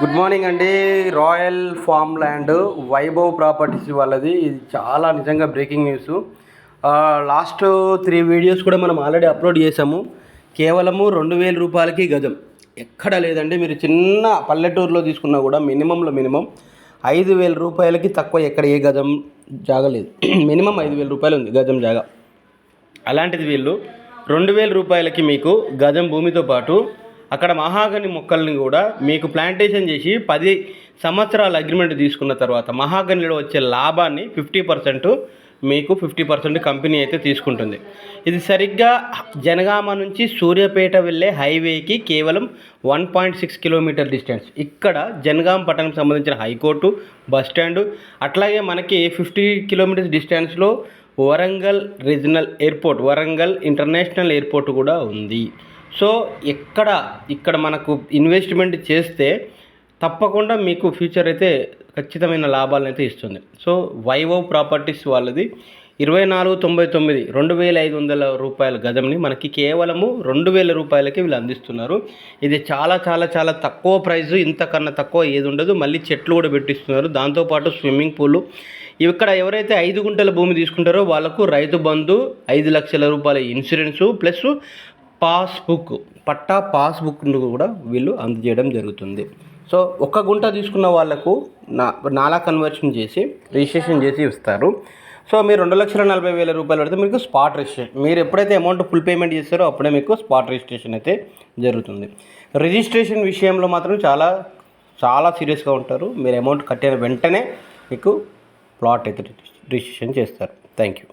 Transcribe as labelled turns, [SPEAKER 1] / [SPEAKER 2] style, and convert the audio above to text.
[SPEAKER 1] Good morning అండి. Royal farm land Vaibhav properties వాళ్ళది. ఇది చాలా నిజంగా breaking news. Last three videos కూడా మనం ఆల్రెడీ అప్లోడ్ చేసాము కేవలము రెండు వేల రూపాయలకి గజం. ఎక్కడ లేదండి. మీరు చిన్న పల్లెటూరులో తీసుకున్నా కూడా మినిమంలో మినిమం ఐదు వేల రూపాయలకి తక్కువ ఎక్కడ ఏ గజం జాగా లేదు. మినిమం ఐదు వేల రూపాయలు ఉంది గజం జాగా. అలాంటిది వీళ్ళు రెండు వేల రూపాయలకి మీకు గజం భూమితో పాటు అక్కడ మహాగని మొక్కల్ని కూడా మీకు ప్లాంటేషన్ చేసి పది సంవత్సరాల అగ్రిమెంట్ తీసుకున్న తర్వాత మహాగనిలో వచ్చే లాభాన్ని ఫిఫ్టీ పర్సెంట్ మీకు ఫిఫ్టీ పర్సెంట్ కంపెనీ అయితే తీసుకుంటుంది. ఇది సరిగ్గా జనగామ నుంచి సూర్యాపేట వెళ్ళే హైవేకి కేవలం one point six kilometre distance ఇక్కడ జనగామ పట్టణంకి సంబంధించిన హైకోర్టు బస్ స్టాండ్ అట్లాగే మనకి ఫిఫ్టీ కిలోమీటర్స్ డిస్టెన్స్లో Warangal regional airport Warangal international airport కూడా ఉంది. సో ఎక్కడ ఇక్కడ మనకు ఇన్వెస్ట్మెంట్ చేస్తే తప్పకుండా మీకు ఫ్యూచర్ అయితే ఖచ్చితమైన లాభాలను అయితే ఇస్తుంది. సో వైవో ప్రాపర్టీస్ వాళ్ళది ఇరవై నాలుగు తొంభై తొమ్మిది రెండు వేల ఐదు వందల రూపాయల గజంని మనకి కేవలము రెండు వేల రూపాయలకి వీళ్ళు అందిస్తున్నారు. ఇది చాలా చాలా చాలా తక్కువ ప్రైస్ ఇంతకన్నా తక్కువ ఏది ఉండదు. మళ్ళీ చెట్లు కూడా పెట్టిస్తున్నారు. దాంతోపాటు స్విమ్మింగ్ పూలు ఇక్కడ ఎవరైతే ఐదు గుంటల భూమి తీసుకుంటారో వాళ్ళకు రైతు బంధు ఐదు లక్షల రూపాయల ఇన్సూరెన్సు ప్లస్ పాస్బుక్ పట్టా పాస్బుక్ను కూడా వీళ్ళు అందజేయడం జరుగుతుంది. సో ఒక్క గుంట తీసుకున్న వాళ్ళకు నా నాలా కన్వర్షన్ చేసి రిజిస్ట్రేషన్ చేసి ఇస్తారు. సో మీరు రెండు లక్షల నలభై వేల రూపాయలు పెడితే మీకు స్పాట్ రిజిస్ట్రేషన్ మీరు ఎప్పుడైతే అమౌంట్ ఫుల్ పేమెంట్ చేస్తారో అప్పుడే మీకు స్పాట్ రిజిస్ట్రేషన్ అయితే జరుగుతుంది. రిజిస్ట్రేషన్ విషయంలో మాత్రం చాలా చాలా సీరియస్గా ఉంటారు. మీరు అమౌంట్ కట్టిన వెంటనే మీకు ప్లాట్ అయితే రిజిస్ట్రేషన్ చేస్తారు. Thank you.